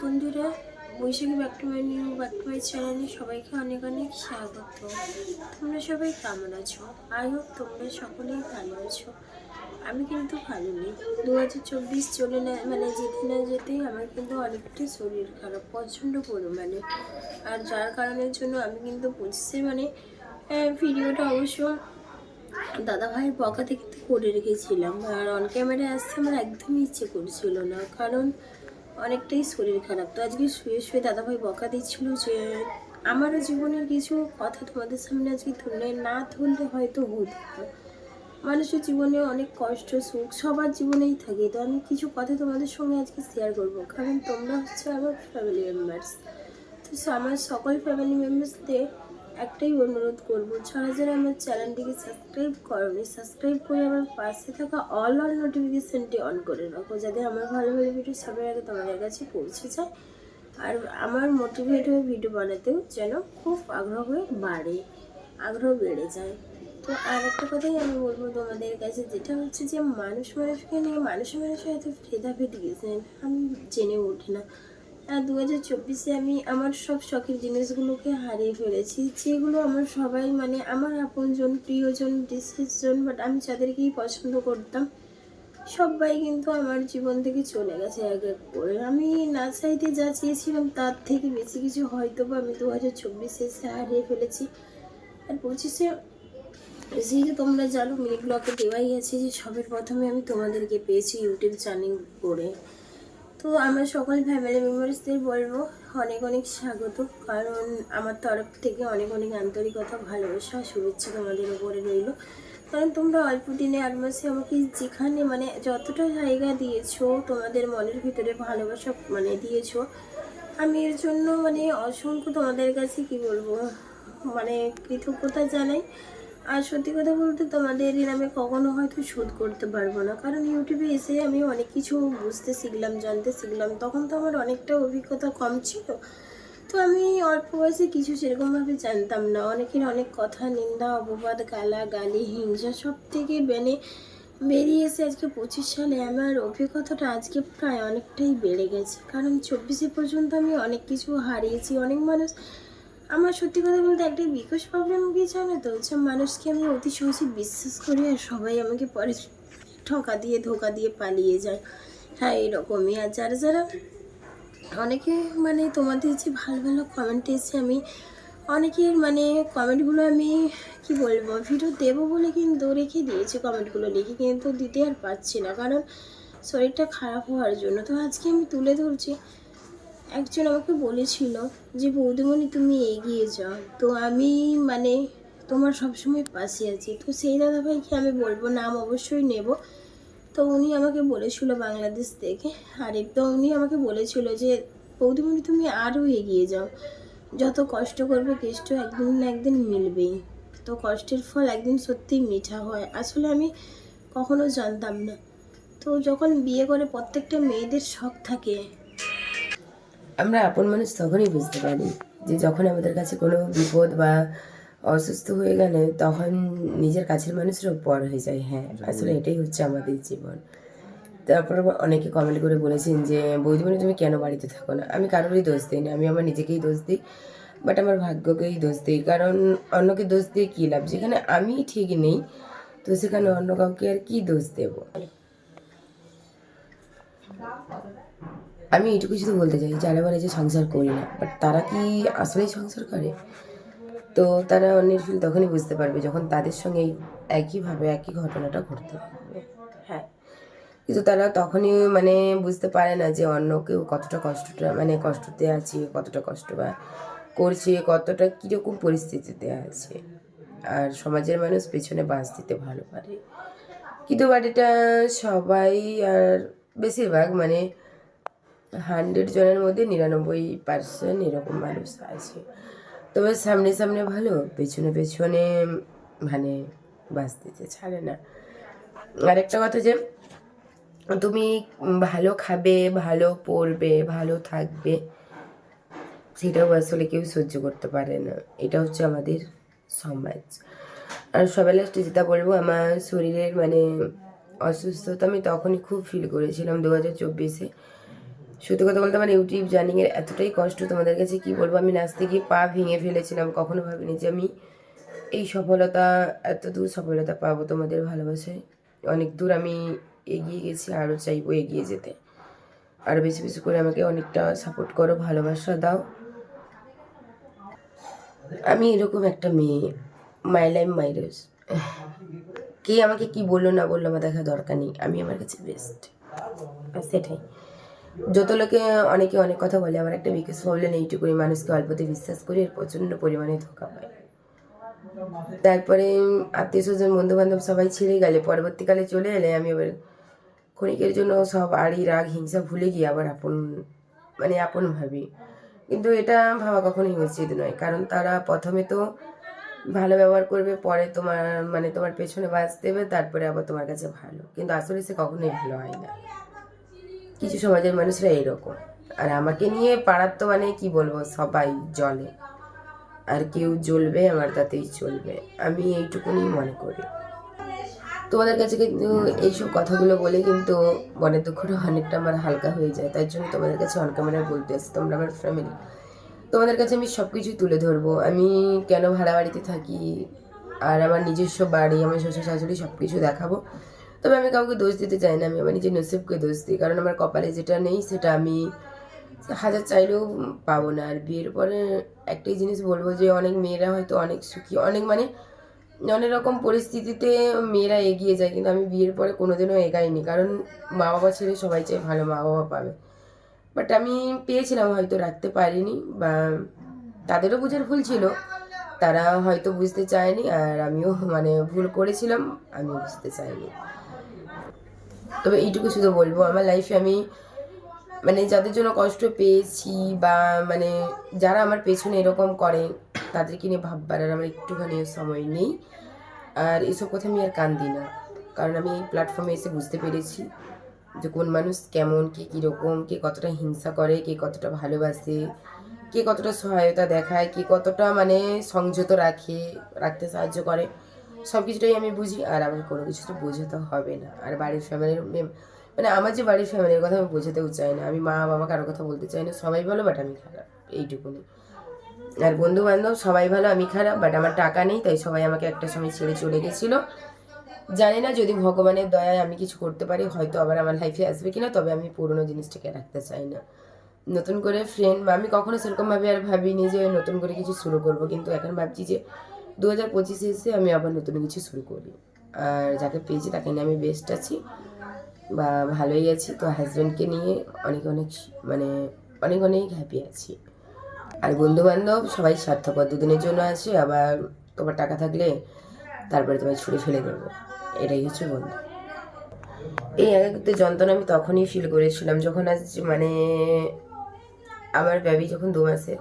বন্ধুরা, বৈশাখী back new, back চ্যানেলে সবাইকে অনেক অনেক স্বাগত। তোমরা সবাই কেমন আছো? আই হোপ তোমরা সকলেই ভালো আছো। আমি কিন্তু ভালো নেই। দু হাজার চব্বিশ চলে না মানে যেতে না যেতেই আমার কিন্তু অনেকটাই শরীর খারাপ, প্রচণ্ড পরিমাণে। আর যার কারণের জন্য আমি কিন্তু পঁচিশে মানে ভিডিওটা অবশ্য দাদা ভাইয়ের থেকে কিন্তু করে রেখেছিলাম, আর অন ক্যামেরায় আসতে আমার একদমই ইচ্ছে করছিল না, কারণ অনেকটাই শরীর খারাপ। তো আজকে শুয়ে শুয়ে দাদা ভাই বকা দিচ্ছিল যে, আমারও জীবনের কিছু কথা তোমাদের সামনে আজকে তুলে না তুললে হয়তো হতো মানুষের জীবনে অনেক কষ্ট, সুখ সবার জীবনেই থাকে। তো আমি কিছু কথা তোমাদের সঙ্গে আজকে শেয়ার করব, কারণ তোমরা হচ্ছে আমার ফ্যামিলি মেম্বার্স তো আমার সকল ফ্যামিলি মেম্বার্সদের একটাই অনুরোধ করব যারা যারা আমার চ্যানেলটিকে সাবস্ক্রাইব করনি। সাবস্ক্রাইব করে আমার পাশে থাকা অল অল নোটিফিকেশানটি অন করে রাখো, যাতে আমার ভালো ভালো ভিডিও সবার আগে তোমাদের কাছে পৌঁছে যায়। আর আমার মোটিভেট হয়ে ভিডিও বানাতেও যেন খুব আগ্রহ হয়ে বাড়ে, আগ্রহ বেড়ে যায়। তো আর একটা কথাই আমি বলব তোমাদের কাছে, যেটা হচ্ছে যে মানুষ মানুষকে নিয়ে মানুষ মানুষের এত ভেদাভেদ গেছে, আমি জেনে উঠি না। দু হাজার চব্বিশে আমি আমার সব শখের জিনিসগুলোকে হারিয়ে ফেলেছি। যেগুলো আমার সবাই মানে আমার আপনজন, প্রিয়জন, ডিসিশন বাট আমি যাদেরকেই পছন্দ করতাম, সবাই কিন্তু আমার জীবন থেকে চলে গেছে এক এক করে। আমি না চাইতে যা চেয়েছিলাম তার থেকে বেশি কিছু হয়তো বা আমি দু হাজার চব্বিশে এসে হারিয়ে ফেলেছি। আর পঁচিশে সেই যে তোমরা জানো মিনি ব্লকে দেওয়াই আছে যে সবের প্রথমে আমি তোমাদেরকে পেয়েছি ইউটিউব চ্যানেল করে। তো আমার সকল ফ্যামিলি মেম্বার্সদের বলব অনেক অনেক স্বাগত। কারণ আমার তরফ থেকে অনেক অনেক আন্তরিকতা, ভালোবাসা, শুভেচ্ছা তোমাদের উপরে রইল। কারণ তোমরা অল্প দিনে আট মাসে আমাকে যেখানে মানে যতটা জায়গা দিয়েছ, তোমাদের মনের ভিতরে ভালোবাসা মানে দিয়েছ, আমি এর জন্য মানে অসংখ্য তোমাদের কাছে কি বলব মানে কৃতজ্ঞতা জানাই। আর সত্যি কথা বলতে তোমাদের ঋণ আমি কখনো হয়তো শোধ করতে পারব না। কারণ ইউটিউবে এসে আমি অনেক কিছু বুঝতে শিখলাম, জানতে শিখলাম। তখন তো আমার অনেকটা অভিজ্ঞতা কম ছিল। তো আমি অল্প বয়সে কিছু সেরকমভাবে জানতাম না। অনেকের অনেক কথা, নিন্দা, অপবাদ গালা গালি হিংসা সব থেকে বেনে বেরিয়ে এসে আজকে পঁচিশ সালে আমার অভিজ্ঞতাটা আজকে প্রায় অনেকটাই বেড়ে গেছে। কারণ চব্বিশে পর্যন্ত আমি অনেক কিছু হারিয়েছি। অনেক মানুষ আমার সত্যি কথা বলতে একটা বিকজ প্রবলেম কি জানো তো। হচ্ছে মানুষকে আমি অতি সহজে বিশ্বাস করি আর সবাই আমাকে পরে ঠকা দিয়ে, ধোকা দিয়ে পালিয়ে যায়। হ্যাঁ এরকমই। আর যারা যারা অনেকে মানে তোমাদের যে ভালো ভালো কমেন্ট এসে আমি অনেকের মানে কমেন্টগুলো আমি, কি বলব ভিডিও দেবো বলে কিন্তু রেখে দিয়েছি কমেন্টগুলো লিখে কিন্তু দিতে আর পারছি না। কারণ শরীরটা খারাপ হওয়ার জন্য। তো আজকে আমি তুলে ধরছি। একজন আমাকে বলেছিল যে, বৌদিমণি, তুমি এগিয়ে যাও। তো আমি মানে তোমার সবসময় পাশে আছি। তো সেই দাদাভাইকে আমি বলব, নাম অবশ্যই নেব। তো উনি আমাকে বলেছিল বাংলাদেশ থেকে। আর তো উনি আমাকে বলেছিল যে, বৌদিমণি, তুমি আরও এগিয়ে যাও। যত কষ্ট করবে, কেষ্ট একদিন না একদিন মিলবেই। তো কষ্টের ফল একদিন সত্যিই মিঠা হয়। আসলে আমি কখনো জানতাম না। তো যখন বিয়ে করে প্রত্যেকটা মেয়েদের শখ থাকে আমরা আপন মানুষ তখনই বুঝতে পারি যে যখন আমাদের কাছে কোনো বিপদ বা অসুস্থ হয়ে গেলে তখন নিজের কাছের মানুষেরও পর হয়ে যায় হ্যাঁ। আসলে এটাই হচ্ছে আমাদের জীবন। তারপর অনেকে কমেন্ট করে বলেছেন যে বৌদিমণি তুমি কেন বাড়িতে থাকো না? আমি কারোরই দোষ দিই না আমি আমার নিজেকেই দোষ দিই বাট আমার ভাগ্যকেই দোষ দিই। কারণ অন্যকে দোষ দিয়ে কী লাভ? যেখানে আমি ঠিক নেই তো সেখানে অন্য কাউকে আর কি দোষ দেবো? আমি এইটুকু শুধু বলতে চাই, যারা বলে যে সংসার করি না বাট তারা কি আসলেই সংসার করে? তো তারা অন্যের ফিল তখনই বুঝতে পারবে যখন তাদের সঙ্গে একইভাবে একই ঘটনাটা ঘটতে পারবে। হ্যাঁ। কিন্তু তারা তখনই মানে বুঝতে পারে না যে অন্য কেউ কতটা কষ্টটা মানে কষ্টতে আছে, কতটা কষ্ট বা করছে, কতটা কীরকম পরিস্থিতিতে আছে। আর সমাজের মানুষ পেছনে বাঁচ দিতে ভালো পারে। কিন্তু বাট এটা সবাই আর বেশিরভাগ মানে হান্ড্রেড জনের মধ্যে নিরানব্বই পার্সেন্ট এরকম মানুষ আছে। তবে সামনে সামনে ভালো, পেছনে পেছনে মানে বাস দিতে ছাড়ে না। আরেকটা কথা যে, তুমি ভালো খাবে, ভালো পড়বে, ভালো থাকবে, সেটাও আসলে কেউ সহ্য করতে পারে না। এটা হচ্ছে আমাদের সমাজ। আর সবাই লাস্টে যেটা বলব, আমার শরীরের মানে অসুস্থতা আমি তখনই খুব ফিল করেছিলাম দু হাজার চব্বিশে। সত্যি কথা বলতে আমার ইউটিউব জার্নিংয়ের এতটাই কষ্ট তোমাদের কাছে কি বলব? আমি নাচতে গিয়ে পা ভেঙে ফেলেছিলাম, কখনো ভাবিনি যে আমি এই সফলতা, এত দূর সফলতা পাবো তোমাদের ভালোবাসায়। অনেক দূর আমি এগিয়ে গেছি আরও চাইব এগিয়ে যেতে। আরও বেশি বেশি করে আমাকে অনেকটা সাপোর্ট করো, ভালোবাসা দাও। আমি এরকম একটা মেয়ে মাই লাইফ মাই রোজ কে আমাকে কি বলল না বলল আমার দেখা দরকার নেই, আমি আমার কাছে বেস্ট সেটাই। যত লোকে অনেকে অনেক কথা বলে, আমার একটা বিকাশ প্রবলেম এইটুকুনি মানুষকে অল্পতে বিশ্বাস করি আর প্রচণ্ড পরিমাণে ধোকা পায়। তারপরে আত্মীয় স্বজন বন্ধু বান্ধব সবাই ছেড়ে গেলে। পরবর্তীকালে চলে এলে আমি আবার ক্ষণিকের জন্য সব আড়ি, রাগ, হিংসা ভুলে গিয়ে আবার আপন মানে আপন ভাবি। কিন্তু এটা ভাবা কখনোই উচিত নয়, কারণ তারা প্রথমে তো ভালো ব্যবহার করবে, পরে তোমার মানে তোমার পেছনে বাঁচ দেবে, তারপরে আবার তোমার কাছে ভালো। কিন্তু আসলে সে কখনোই ভালো হয় না। কিছু সমাজের মানুষরা এরকম। আর আমাকে নিয়ে পাড়ার তো মানে কি বলব, সবাই জলে আর কেউ জ্বলবে, আমার তাতেই চলবে। আমি এইটুকুনি মনে করি। তোমাদের কাছে কিন্তু এইসব কথাগুলো বলে কিন্তু মনের দুঃখটা অনেকটা আমার হালকা হয়ে যায়। তাই জন্য তোমাদের কাছে অন ক্যামেরায় বলতে আসছি তোমরা আমার ফ্যামিলি তোমাদের কাছে আমি সব কিছুই তুলে ধরবো। আমি কেন ভাড়া বাড়িতে থাকি? আর আমার নিজস্ব বাড়ি, আমার শ্বশুর শাশুড়ি সব কিছু দেখাবো। তবে আমি কাউকে দোষ দিতে চাই না, আমি আমার নিজের নসিবকে দোষ দিই। কারণ আমার কপালে যেটা নেই, সেটা আমি হাজার চাইলেও পাবো না। আর বিয়ের পরে একটাই জিনিস বলব যে, অনেক মেয়েরা হয়তো অনেক সুখী, অনেক মানে অনেক রকম পরিস্থিতিতে মেয়েরা এগিয়ে যায়, কিন্তু আমি বিয়ের পরে কোনোদিনও এগাইনি। কারণ মা বাবা ছেড়ে সবাই চাই ভালো মা বাবা পাবে। বাট আমি পেয়েছিলাম, হয়তো রাখতে পারিনি বা তাদেরও বুঝার ভুল ছিল। তারা হয়তো বুঝতে চায়নি, আর আমিও মানে ভুল করেছিলাম, আমিও বুঝতে চাইনি। তবে এইটুকু শুধু বলব, আমার লাইফে আমি মানে যাদের জন্য কষ্ট পেয়েছি বা মানে যারা আমার পেছনে এরকম করে, তাদেরকে নিয়ে ভাববার আর আমার একটুখানি সময় নেই। আর এসব কথা আমি আর কান দিই না, কারণ আমি এই প্ল্যাটফর্মে এসে বুঝতে পেরেছি যে কোন মানুষ কেমন, কে কীরকম, কে কতটা হিংসা করে, কে কতটা ভালোবাসে, কে কতটা সহায়তা দেখায়, কে কতটা মানে সংযত রাখে, রাখতে সাহায্য করে। সব কিছুটাই আমি বুঝি, আর আমাকে কোনো কিছু তো বোঝাতে হবে না। আর বাড়ির ফ্যামিলির মানে আমার যে বাড়ির ফ্যামিলির কথা আমি বোঝাতেও চাই না। আমি মা বাবা কারও কথা বলতে চাই না, সবাই ভালো বাট আমি খারাপ, এইটুকুনি। আর বন্ধু বান্ধব সবাই ভালো, আমি খারাপ বাট আমার টাকা নেই, তাই সবাই আমাকে একটা সময় ছেড়ে চলে গেছিল। জানি না যদি ভগবানের দয়ায় আমি কিছু করতে পারি, হয়তো আবার আমার লাইফে আসবে কিনা, তবে আমি পুরোনো জিনিসটাকে রাখতে চাই না। নতুন করে ফ্রেন্ড আমি কখনো সেরকমভাবে আর ভাবিনি যে নতুন করে কিছু শুরু করব, কিন্তু এখন ভাবছি যে দু হাজার পঁচিশে এসে আমি আবার নতুন কিছু শুরু করি। আর যাকে পেয়েছি তাকে নিয়ে আমি বেস্ট আছি। বা ভালোই আছি। তো হাজব্যান্ডকে নিয়ে অনেক অনেক মানে অনেক অনেক হ্যাপি আছি। আর বন্ধু বান্ধব সবাই স্বার্থপর দুদিনের জন্য আছে। আবার তোমার টাকা থাকলে তারপরে তোমায় ছুঁড়ে ফেলে দেবো। এটাই হচ্ছে বন্ধু। এই একাকিত্ব যন্ত্রণা আমি তখনই ফিল করেছিলাম যখন আজ মানে আমার বেবি যখন দু মাসে,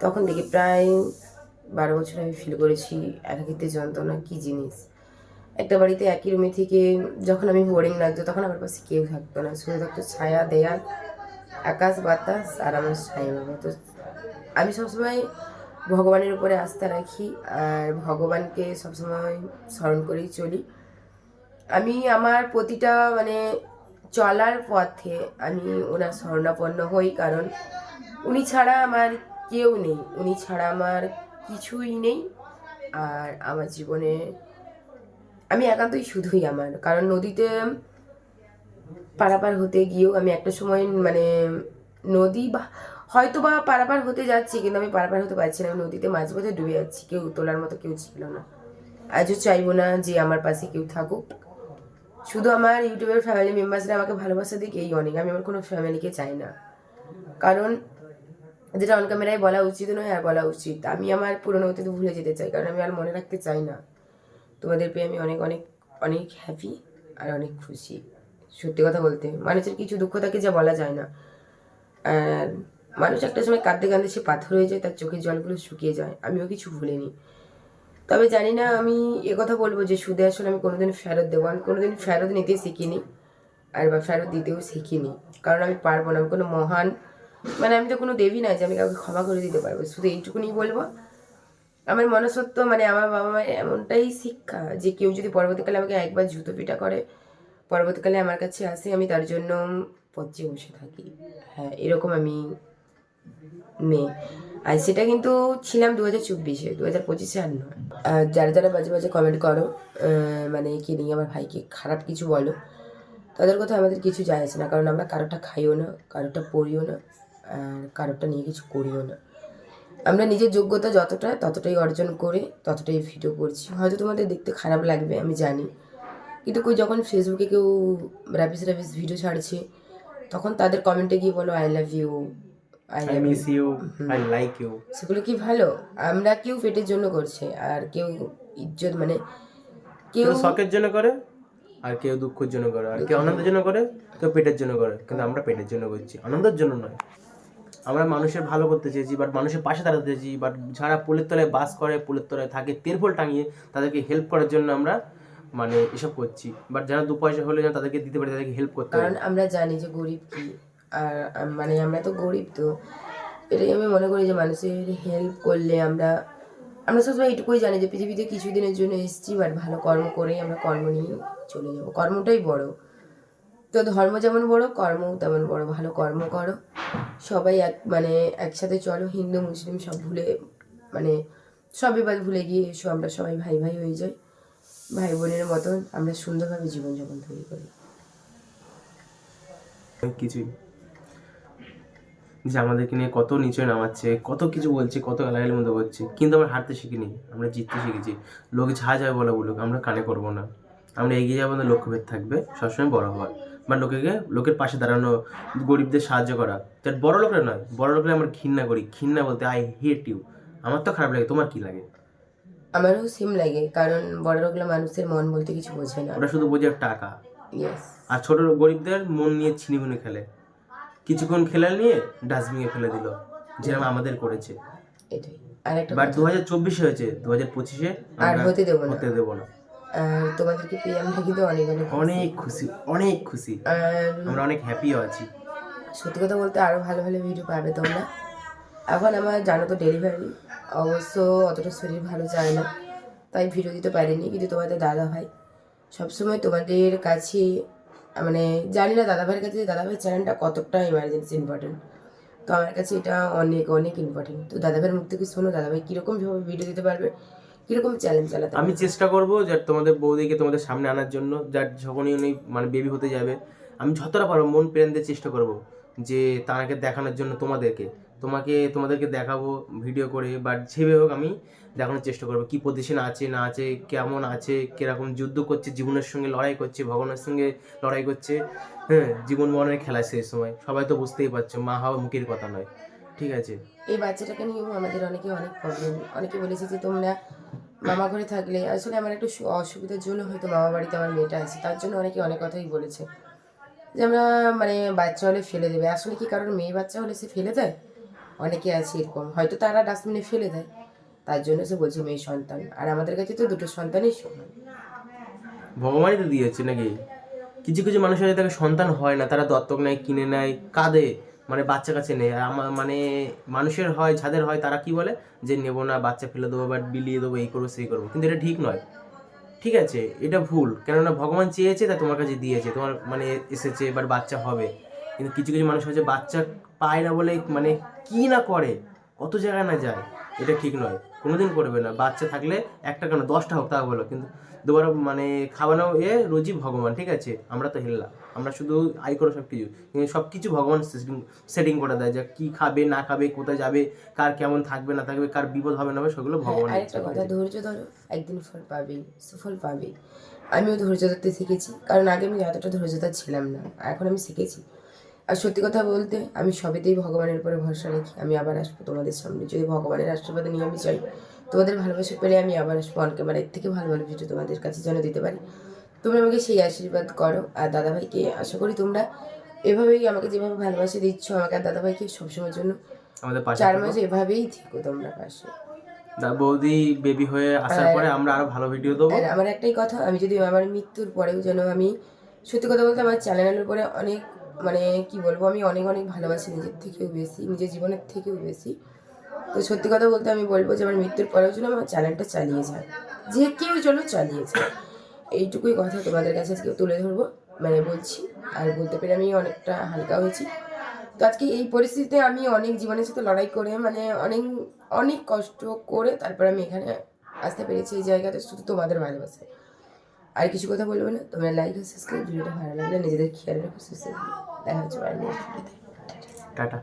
তখন দেখি প্রায় বারো বছর আমি ফিল করেছি একাকিত্বের যন্ত্রণা, কী জিনিস? একটা বাড়িতে একই রুমে থেকে যখন আমি বোরিং লাগতো তখন আমার পাশে কেউ থাকতো না। শুধু থাকতো ছায়া, দেয়াল, আকাশ, বাতাস আর আমার ছায়া বাবা। তো আমি সবসময় ভগবানের উপরে আস্থা রাখি আর ভগবানকে সবসময় স্মরণ করেই চলি। আমি আমার প্রতিটা মানে চলার পথে আমি ওনার স্মরণাপন্ন হই কারণ উনি ছাড়া আমার কেউ নেই। উনি ছাড়া আমার কিছুই নেই। আর আমার জীবনে আমি একান্তই শুধুই আমার। কারণ নদীতে পারাপার হতে গিয়েও আমি একটা সময় মানে নদী বা হয়তো বা পারাপার হতে যাচ্ছি, কিন্তু আমি পারাপার হতে পারছি না। আমি নদীতে মাঝপথে ডুবে যাচ্ছি, কেউ তোলার মতো কেউ ছিল না। আজও চাইব না যে আমার পাশে কেউ থাকুক। শুধু আমার ইউটিউবের ফ্যামিলি মেম্বার্সরা আমাকে ভালোবাসা দিক, এই অনেক। আমি আমার কোনো ফ্যামিলিকে চাই না। কারণ যেটা অন ক্যামেরায় বলা উচিত নয় আর বলা উচিত। আমি আমার পুরনো অতীত ভুলে যেতে চাই, কারণ আমি আর মনে রাখতে চাই না। তোমাদের পেয়ে আমি অনেক অনেক অনেক হ্যাপি আর অনেক খুশি। সত্যি কথা বলতে, মানুষের কিছু দুঃখ থাকে যা বলা যায় না। আর মানুষ একটা সময় কাঁদতে কাঁদতে সে পাথর হয়ে যায়, তার চোখের জলগুলো শুকিয়ে যায়। আমিও কিছু ভুলিনি। তবে জানি না, আমি কথা বলব যে সুদে আসলে আমি কোনোদিন ফেরত দেবো। আমি কোনোদিন ফেরত নিতে শিখিনি, আর বা ফেরত দিতেও শিখিনি। কারণ আমি পারব না, আমি কোনো মহান মানে আমি তো কোনো দেবী না যে আমি কাউকে ক্ষমা করে দিতে পারব, শুধু এইটুকুনি বলব। আমার মনসত্ব মানে আমার বাবা মায়ের এমনটাই শিক্ষা যে কেউ যদি পরবর্তীকালে আমাকে একবার জুতো পিটা করে, পরবর্তীকালে আমার কাছে আসে, আমি তার জন্য পচিয়ে বসে থাকি। হ্যাঁ এরকম আমি মেয়ে। আর সেটা কিন্তু ছিলাম দু হাজার চব্বিশে দু হাজার পঁচিশে আর নয়। যারা যারা বাজে বাজে কমেন্ট করো মানে কি নিয়ে আমার ভাইকে খারাপ কিছু বলো, তাদের কথা আমাদের কিছু যায় আসে না, কারণ আমরা কারোটা খাইও না কারোটা পড়িও না। আর কারোটা নিয়ে কিছু করিও না। আমরা নিজের যোগ্যতা যতটা ততটাই অর্জন করে ততটাই ভিডিও করছি। হয়তো তোমাদের দেখতে খারাপ লাগবে আমি জানি। কিন্তু কই যখন ফেসবুকে কেউ র্যাপিস র্যাপিস ভিডিও ছাড়ছে তখন তাদের কমেন্টে গিয়ে বলো I love you I miss you I like you সেগুলো কি ভালো? আমরা কেউ পেটের জন্য করছে আর কেউ ইজ্জত মানে কেউ কেউ শখের জন্য করে আর কেউ দুঃখের জন্য করে আর কেউ আনন্দের জন্য করে কেউ পেটের জন্য করে। কিন্তু আমরা পেটের জন্য করছি আনন্দের জন্য নয়। আমরা মানুষের ভালো করতে চেয়েছি বাট মানুষের পাশে দাঁড়াতে চেয়েছি বাট যারা পুলের তলায় বাস করে পুলের তলায় থাকে তেরফল টাঙিয়ে তাদেরকে হেল্প করার জন্য আমরা মানে এসব করছি। বাট যারা দু পয়সা হলে তাদেরকে দিতে পারি তাদেরকে হেল্প করতে কারণ আমরা জানি যে গরিব কি আর মানে আমরা তো গরিব তো এটাই আমি মনে করি যে মানুষের হেল্প করলে আমরা আমরা সবসময় এইটুকুই জানি যে পৃথিবীতে কিছুদিনের জন্য এসেছি বাট ভালো কর্ম করেই আমরা কর্ম নিয়ে চলে যাব। কর্মটাই বড়। তো ধর্ম যেমন বড়, কর্মও তেমন বড়। ভালো কর্ম করো। সবাই এক মানে একসাথে চলো। হিন্দু, মুসলিম সব ভুলে মানে সব বিবাদ ভুলে গিয়ে এসো। আমরা সবাই ভাই ভাই হয়ে যাই। ভাই বোনের মতন আমরা সুন্দরভাবে জীবনযাপন তৈরি করি। কিছুই যে আমাদেরকে নিয়ে কত নিচে নামাচ্ছে, কত কিছু বলছে, কত গালাগালির মধ্যে করছে কিন্তু আমরা হারতে শিখিনি। আমরা জিততে শিখেছি। লোক যা যাবে বলে বলুক, আমরা কানে করব না। আমরা এগিয়ে যাব না, লক্ষ্যভেদ থাকবে। সবসময় বড় হওয়ার। বা লোকেকে লোকের পাশে দাঁড়ানো গরিবদের সাহায্য করা। তার বড় লোকরা নয় বড় লোকরা আমরা ঘৃণা করি। ঘৃণা বলতে আই হেট ইউ আমার তো খারাপ লাগে তোমার কি লাগে? আমারও সেম লাগে কারণ বড় লোকগুলো মানুষের মন বলতে কিছু বোঝে না। ওরা শুধু বোঝে টাকা। আর ছোট গরিবদের মন নিয়ে ছিনিমিনি খেলে। কিছুক্ষণ খেলে নিয়ে ডাস্টবিনে ফেলে দিল যেরকম আমাদের করেছে। এটাই। আর একটা বাট দু হাজার চব্বিশে হয়েছে দু হাজার পঁচিশে আর হতে দেবো না। হতে দেবো না। আর তোমাদেরকে পেয়ে আমরা কিন্তু অনেক অনেক অনেক খুশি অনেক খুশি। আমরা অনেক হ্যাপিও আছি। সত্যি কথা বলতে আরও ভালো ভালো ভিডিও পাবে তোমরা। এখন আমার জানো তো ডেলিভারি অবশ্য অতটা শরীর ভালো যায় না তাই ভিডিও দিতে পারিনি কিন্তু তোমাদের দাদা ভাই। সবসময় তোমাদের কাছে মানে জানি না দাদা ভাইয়ের কাছে দাদা ভাই চ্যানেলটা কতটা ইমার্জেন্সি ইম্পর্টেন্ট তো আমার কাছে এটা অনেক অনেক ইম্পর্টেন্ট তো দাদা ভাইয়ের মুখ থেকে শোনো দাদা ভাই কীরকম ভিডিও দিতে পারবে কীরকম চ্যালেঞ্জ চালাতে আমি চেষ্টা করব যে তোমাদের বৌদিকে তোমাদের সামনে আনার জন্য যার যখনই উনি মানে বেবি হতে যাবে আমি যতটা পারব মন প্রেরণ দিয়ে চেষ্টা করব যে তাকে দেখানোর জন্য তোমাদেরকে। তোমাকে তোমাদেরকে দেখাবো ভিডিও করে বা যেভাবে হোক আমি দেখানোর চেষ্টা করব। কি পজিশন আছে না আছে কেমন আছে কীরকম যুদ্ধ করছে জীবনের সঙ্গে লড়াই করছে ভগবানের সঙ্গে লড়াই করছে হ্যাঁ জীবন মরণের খেলা সেই সময়। সবাই তো বুঝতেই পারছ মা হওয়া মুখের কথা নয় ঠিক আছে? এই বাচ্চাটাকে নিয়েও আমাদের অনেকে অনেক প্রবলেম অনেকে বলেছে যে তোমরা মামা ঘরে থাকলে আসলে আমার একটু অসুবিধার জন্য হয়তো মামা বাড়িতে আমার মেয়েটা আছে, তার জন্য অনেকে অনেক কথাই বলেছে। যে আমরা মানে বাচ্চা হলে ফেলে দেবে। আসলে কি কারণ মেয়ে বাচ্চা হলে সে ফেলে দেয়? অনেকে আছে এরকম। হয়তো তারা ডাস্টবিনে ফেলে দেয়। তার জন্য সে বলছে মেয়ে সন্তান। আর আমাদের কাছে তো দুটো সন্তানই সমান। ভগবানই তো দিয়েছে নাকি? কিছু কিছু মানুষের তাকে সন্তান হয় না। তারা দত্তক নেয়, কিনে নেয়, কাঁদে। মানে বাচ্চা কাছে নেই। আর আমার মানে মানুষের হয়, যাদের হয় তারা কি বলে? যে নেব না, বাচ্চা ফেলে দেবো, বা বিলিয়ে দেবো, এই করব, সেই করব। কিন্তু এটা ঠিক নয়। ঠিক আছে, এটা ভুল। কেননা ভগবান চেয়েছে, তা তোমার কাছে দিয়েছে। তোমার মানে এসেছে, এবার বাচ্চা হবে। কিন্তু কিছু কিছু মানুষ হচ্ছে বাচ্চা পায় না বলে মানে কি না করে? কত জায়গায় না যায়। এটা ঠিক নয়। কোনোদিন করবে না। বাচ্চা থাকলে একটা কেন? দশটা হোক তা বলো। কিন্তু দুবার মানে খাওয়ানো এ রোজই ভগবান ঠিক আছে? আমরা তো হেললাম আমরা শুধু আই করো সব কিছু কিন্তু সব কিছু ভগবান সেটিং করে দেয় যে কি খাবে না খাবে কোথায় যাবে কার কেমন থাকবে না থাকবে কার বিপদ হবে না হবে সেগুলো ভগবান হ্যাঁ, কথা ধৈর্য ধরো। একদিন ফল পাবেই সুফল পাবেই আমিও ধৈর্য ধরতে শিখেছি। কারণ আগে আমি এতটা ধৈর্যতা ছিলাম না। এখন আমি শিখেছি। আর সত্যি কথা বলতে আমি সবেতেই ভগবানের উপরে ভরসা রাখি আমি আবার আসব তোমাদের সামনে। যদি ভগবানের আশীর্বাদ নিয়ে আমি চাই তোমাদের ভালোবাসা পেলে আমি আবার আসব। অন ক্যামেরা এর থেকে ভালো ভালো ভিডিও তোমাদের কাছে যেন দিতে পারি। তোমরা আমাকে সেই আশীর্বাদ করো। আর দাদাভাইকে আশা করি তোমরা এভাবেই আমাকে যেভাবে ভালোবাসা দিচ্ছ আমাকে আর দাদাভাইকে সবসময়ের জন্য আমাদের পাশে চার। মাস এভাবেই থেকো তোমরা পাশে। বৌদি বেবি হয়ে আসার পরে আমরা আরও ভালো ভিডিও দেবো। আমার একটাই কথা আমি যদি আমার মৃত্যুর পরেও যেন আমি সত্যি কথা বলতে আমার চ্যানেলের উপরে অনেক মানে কি বলব, আমি অনেক অনেক ভালোবাসি নিজের থেকেও বেশি, নিজের জীবনের থেকেও বেশি। তো সত্যি কথা বলতে আমি বলব যে, আমার মৃত্যুর পরেও যেন আমার চ্যানেলটা চালিয়ে যায়। যে কেউ যেন চালিয়ে যায়। এইটুকুই কথা তোমাদের কাছে আজকে তুলে ধরবো মানে বলছি। আর বলতে পেরে আমি অনেকটা হালকা হয়েছি। তো আজকে এই পরিস্থিতিতে আমি অনেক জীবনের সাথে লড়াই করে মানে অনেক অনেক কষ্ট করে তারপর আমি এখানে আসতে পেরেছি এই জায়গাতে শুধু তোমাদের ভালোবাসে আর কিছু কথা বলব না। তোমরা লাইক আর সাবস্ক্রাইব ভিডিওটা ভালো লাগলে নিজেদের খেয়াল রাখো, সুস্থ। দেখা হচ্ছে টাটা।